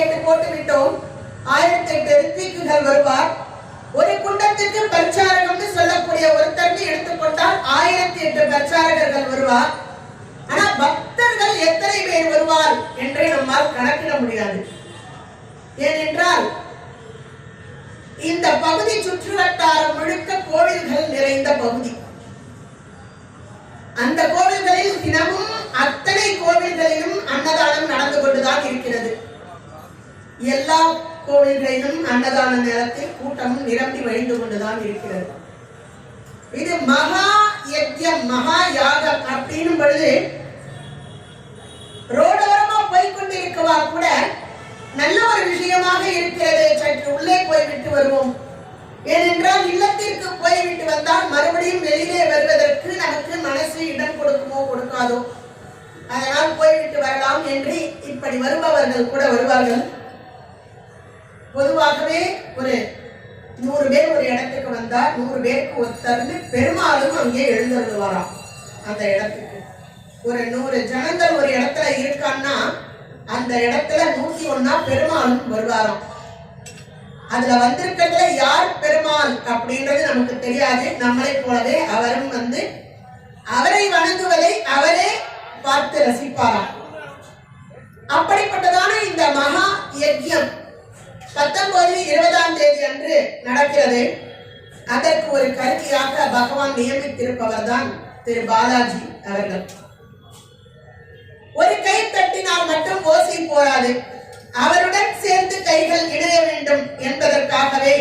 எட்டு போட்டு விட்டோம் ஆயிரத்தி எட்டு ரித்விக்குகள் வருவார். ஒரு குண்டத்துக்கு பிரச்சாரகம்னு சொல்லக்கூடிய ஒருத்தர்னு எடுத்துக்கொண்டால் ஆயிரத்தி எட்டு பிரச்சாரகர்கள் வருவார். ஆனா பக்தர்கள் எத்தனை பேர் வருவார் என்றே நம்மால் கணக்கிட முடியாது. ஏனென்றால் இந்த பகுதி சுற்றுவட்டாரம் முழுக்க கோவில்கள் நிறைந்த பகுதி. அந்த கோவில்களில் தினமும் அத்தனை கோவில்களிலும் அன்னதானம் நடந்து கொண்டுதான் இருக்கிறது. எல்லா கோவில்களிலும் அன்னதான நேரத்தில் கூட்டமும் நிரம்பி வழிந்து கொண்டுதான் இருக்கிறது. இது மகா யஜ்யம் மகா யாகம் அப்படின்னும் பொழுது ரோடோரமா போய்கொண்டு இருக்கவா கூட நல்ல ஒரு விஷயமாக இருக்கிறது. சற்று உள்ளே போய் விட்டு வருவோம். ஏனென்றால் இல்லத்திற்கு போய்விட்டு வந்தால் மறுபடியும் வெளியிலே வருவதற்கு நமக்கு மனசு இடம் கொடுக்குமோ கொடுக்காதோ? அதனால் போய்விட்டு வரலாம் என்று இப்படி வருபவர்கள் கூட வருவார்கள். பொதுவாகவே ஒரு நூறு பேர் ஒரு இடத்துக்கு வந்தா நூறு பேருக்கு ஒருத்தர்ந்து பெரும்பாலும் அங்கே எழுந்தருள்வாராம் அந்த இடத்துக்கு. ஒரு நூறு ஜனங்கள் ஒரு இடத்துல இருக்கான்னா அந்த இடத்துல நூத்தி ஒன்னா பெருமாளும் வருவாராம். அதுல வந்திருக்கிறதுல யார் பெருமாள் அப்படின்றது நமக்கு தெரியாது. நம்மளை போலவே அவரும் வந்து அவரை வணங்குவதை அவரே பார்த்து ரசிப்பாராம். அப்படிப்பட்டதான இந்த மகா யஜ்யம் பத்தொன்பது இருபதாம் தேதி அன்று நடக்கிறது. அதற்கு ஒரு கருவியாக பகவான் நியமித்திருப்பவர் தான் திரு பாலாஜி அவர்கள். ஒரு கை தட்டினால் மட்டும் ஓசை போராது. அவருடன் சேர்ந்து கைகள் இணைய வேண்டும் என்பதற்காகவே.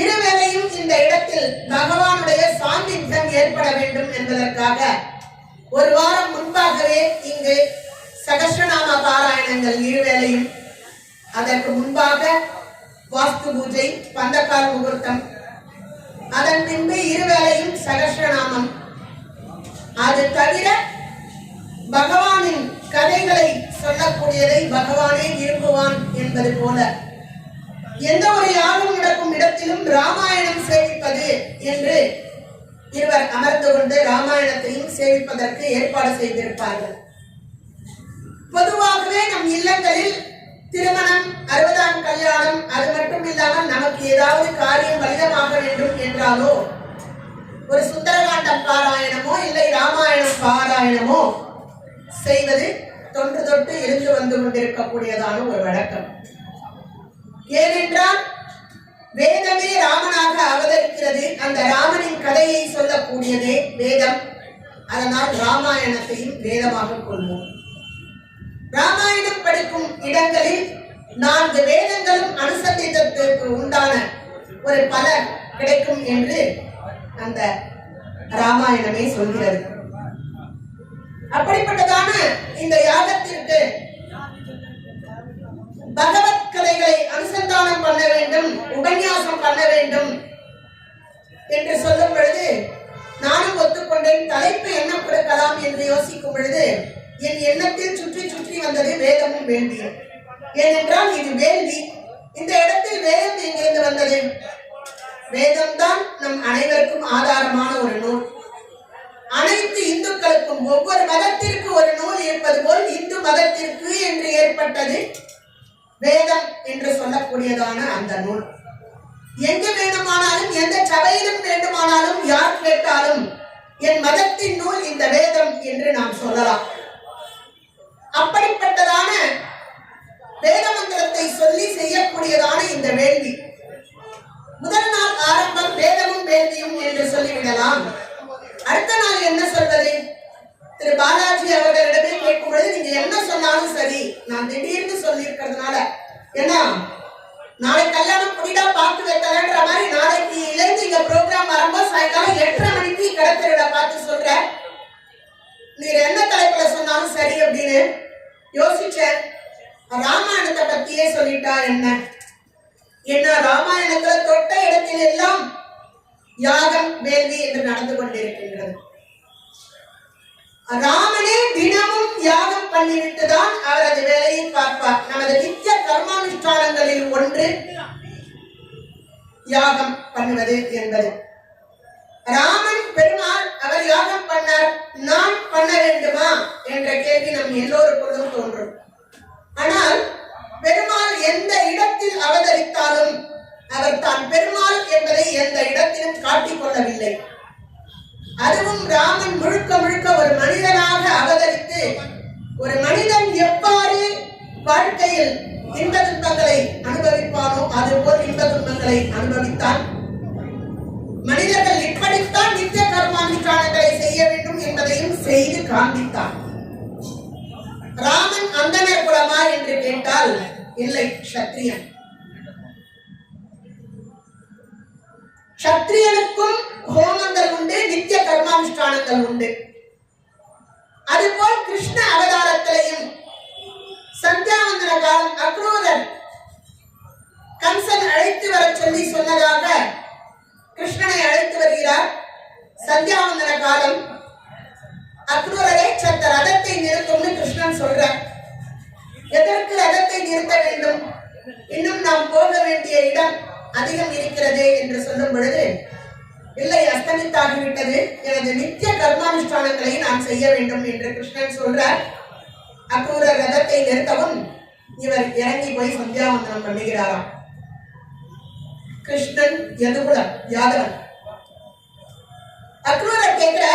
இருவேளையும் இந்த இடத்தில் பகவானுடைய சாநித்தியம் ஏற்பட வேண்டும் என்பதற்காக ஒரு வாரம் முன்பாகவே இங்கு சகஸ்ரநாம பாராயணங்கள் இருவேளையும் அதற்கு முன்பாக வாஸ்து பூஜை பந்தக்கால் முகூர்த்தம் அதன் பின்பு இருவேளையும் சகஸ்ரநாமம். அது தவிர பகவானின் கதைகளை சொல்லக்கூடியதை பகவானே விரும்புவான் என்பது போல. எந்த ஒரு யாகம் நடக்கும் இடத்திலும் ராமாயணம் சேவிப்பது என்று இருவர் அமர்ந்து கொண்டு ராமாயணத்தையும் சேவிப்பதற்கு ஏற்பாடு செய்திருப்பார்கள். பொதுவாகவே நம் இல்லங்களில் திருமணம் அறுபதாம் கல்யாணம் அது மட்டும் இல்லாமல் நமக்கு ஏதாவது காரியம் பலிதமாக வேண்டும் என்றாலோ ஒரு சுந்தரகாண்டம் பாராயணமோ இல்லை ராமாயணம் பாராயணமோ செய்வது தொன்று தொட்டு இருந்து வந்து கொண்டிருக்கக்கூடியதான ஒரு வழக்கம். ஏனென்றால் வேதமே ராமனாக அவதரிக்கிறது. அந்த ராமனின் கதையை சொல்லக்கூடியதே வேதம். அதனால் ராமாயணத்தையும் வேதமாக கொள்வோம். ராமாயணம் படிக்கும் இடங்களில் நான்கு வேதங்களும் அனுசந்தித்ததற்கு உண்டான ஒரு பலன் கிடைக்கும் என்று அந்த ராமாயணமே சொல்கிறது. அப்படிப்பட்டதான இந்த யாகத்திற்கு பகவத் கதைகளை அனுசந்தானம் பண்ண வேண்டும் உபன்யாசம் பண்ண வேண்டும் என்று சொல்லும் பொழுது நானும் ஒத்துக்கொண்டேன். தலைப்பு என்ன கொடுக்கலாம் என்று யோசிக்கும் பொழுது என் எண்ணத்தில் சுற்றி சுற்றி வந்தது வேதமும் வேள்வியும் ஏனென்றால் இது வேள்வி. இந்த இடத்தில் வேதம் எங்கிருந்து வந்தது? வேதம்தான் நம் அனைவருக்கும் ஆதாரமான ஒரு நூல். அனைத்து இந்துக்களுக்கும் ஒவ்வொரு மதத்திற்கு ஒரு நூல் இருப்பது போல் இந்து மதத்திற்கு என்று ஏற்பட்டது வேதம் என்று சொல்லக்கூடியதான அந்த நூல். எங்கு வேண்டுமானாலும் எந்த சபையிலும் வேண்டுமானாலும் யார் கேட்டாலும் என் மதத்தின் நூல் இந்த வேதம் என்று நாம் சொல்லலாம். அப்படிப்பட்டதான வேத மந்திரத்தை சொல்லி செய்யக்கூடியதான இந்த வேள்வி. முதல் நாள் ஆரம்பம் வேதமும் வேள்வியும் என்று சொல்லிவிடலாம். அடுத்த நாள் என்ன சொல்வது? திரு பாலாஜி அவர்களிடமே கேட்கும் பொழுது நீங்க என்ன சொன்னாலும் சரி நான் திடீர்னு சொல்லி இருக்கிறதுனால ஏன்னா நாளை கல்யாணம் புடிடா பார்த்து வைக்கலன்ற மாதிரி நாளைக்கு இருந்து இங்க ப்ரோக்ராம் வரும்போது சாயங்காலம் எட்டரை மணிக்கு கடத்திரிட பார்த்து சொல்ற நீர் என்ன தலைப்புல சொன்னாலும் சரி அப்படின்னு யோசிச்சேன் ராமாயணத்தை பத்தியே சொல்லிட்டா என்ன? என்ன ராமாயணத்துல தொட்ட இடத்தில் எல்லாம் யாகம் வேள்வி என்று நடந்து கொண்டிருக்கின்றது. ராமனே தினமும் யாகம் பண்ணிவிட்டுதான் அவரது வேலையை பார்ப்பார். நமது நித்திய கர்மானுஷ்டானங்களில் ஒன்று யாகம் பண்ணுவது என்பது. ராமன் பெருமாள் அவர் யாகம் பண்ணார் நான் பண்ண வேண்டுமா? என்ற கேள்வி நம் எல்லோருக்குள்ளும் தோன்றும். ஆனால் பெருமாள் எந்த இடத்தில் அவதரித்தாலும் அவர் தான் பெருமாள் என்பதை எந்த இடத்திலும் காட்டிக் கொள்ளவில்லை. அதுவும் ராமன் முழுக்க முழுக்க ஒரு மனிதனாக அவதரித்து ஒரு மனிதன் எவ்வாறு வாழ்க்கையில் இன்ப துன்பங்களை அனுபவிப்பானோ அதுபோல் இன்ப துன்பங்களை அனுபவித்தான். மனிதர்கள் இப்படித்தான் நித்திய கர்மானுஷ்டானங்களை செய்ய வேண்டும் என்பதையும் செய்து காண்பித்தான். ராமன் அந்தனர் குலமா என்று கேட்டால் இல்லை க்ஷத்ரியன் சத்திரியனுக்கும் ஹோமங்கள் உண்டு நித்திய கர்மானுஷ்டானங்கள் உண்டு அதுபோல் கிருஷ்ண அவதாரத்திலையும் சந்தியாவந்தன காலம் அக்ரூரர் கம்சன் அழைத்து வர சொல்லி சொன்னதாக கிருஷ்ணனை அழைத்து வருகிறார் சந்தியாவந்தன காலம் அக்ரூரரை சத்த ரதத்தை நிறுத்தும்னு கிருஷ்ணன் சொல்றார் எதற்கு ரதத்தை நிறுத்த வேண்டும்? இன்னும் நாம் போக வேண்டிய இடம் அதிகம் இருக்கிறதே என்று சொல்லும் பொழுது இல்லை அஸ்தமித்தாகிவிட்டது. எனது நித்திய கர்மானுஷ்டானங்களை நான் செய்ய வேண்டும் என்று கிருஷ்ணன் சொல்றார். அக்ரூர ரதத்தை நிறுத்தவும் இவர் இறங்கி போய் சந்தியாவந்தனம் பண்ணுகிறாராம். கிருஷ்ணன் யதுகுலம் யாதவன். அக்ரூரர் கேட்கிற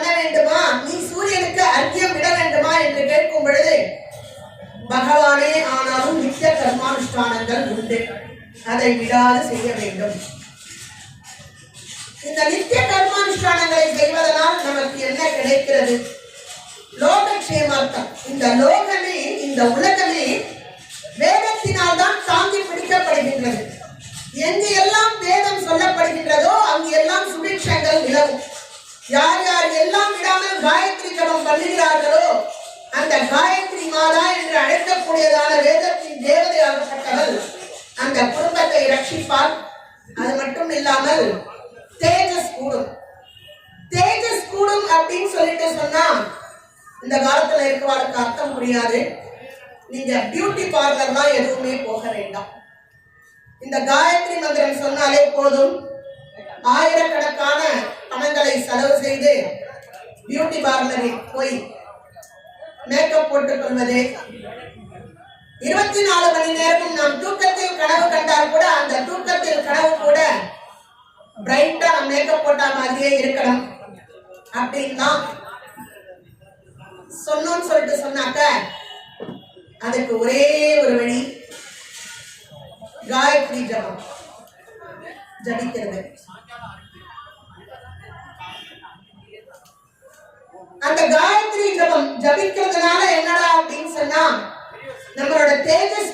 பண்ண வேண்டுமா? நீ சூரியனுக்கு அர்க்கியம் விட வேண்டுமா என்று கேட்கும் பொழுது பகவானே ஆனாலும் நித்திய கர்மானுஷ்டானங்கள் உண்டு. அதை விடாது செய்ய வேண்டும். இந்த நித்திய கர்மானுஷ்டானங்களை செய்வதனால் நமக்கு என்ன கிடைக்கிறது? லோகக்ஷேமார்த்தம். இந்த லோகமே இந்த உலகமே வேதத்தினால் தான் தாங்கி பிடிக்கப்படுகின்றது. எங்கு எல்லாம் வேதம் சொல்லப்படுகின்றதோ காயத்ரி அந்த காயத்ரி மாதா என்று அழைக்கக்கூடியதான வேதத்தின் தேவதையாகப்பட்டவள் அந்த குடும்பத்தை ரட்சிப்பார். அது மட்டும் இல்லாமல் தேஜஸ் கூடும். தேஜஸ் கூடும் அப்படின்னு சொல்லிட்டு சொன்னா இந்த காலத்துல இருக்கிறவளுக்கு அர்த்தம் புரியாது. நீங்க பியூட்டி பார்லர்லாம் எதுவுமே போக வேண்டாம். இந்த காயத்ரி மந்திரம் சொன்னாலே போதும். ஆயிரக்கணக்கான பணங்களை செலவு செய்து பியூட்டி பார்லரில் போய் மேக்கப் போட்டுக் கொள்வது. இருபத்தி நாலு மணி நேரமும் நாம் தூக்கத்தில் கனவு கண்டால் கூட அந்த தூக்கத்தில் கனவு கூட பிரைட்டா மேக்கப் போட்ட மாதிரியே இருக்கணும் அப்படின்னா சொன்னோம்னு சொல்லிட்டு சொன்னாக்க அதுக்கு ஒரே ஒரு வழி காயத்ரி ஜபம். ஜபிக்கிறது. அந்த காயத்ரி ஜபம் ஜபிக்கிறதுனால என்னடா அப்படின்னு சொன்னா நம்மளோட தேஜஸ்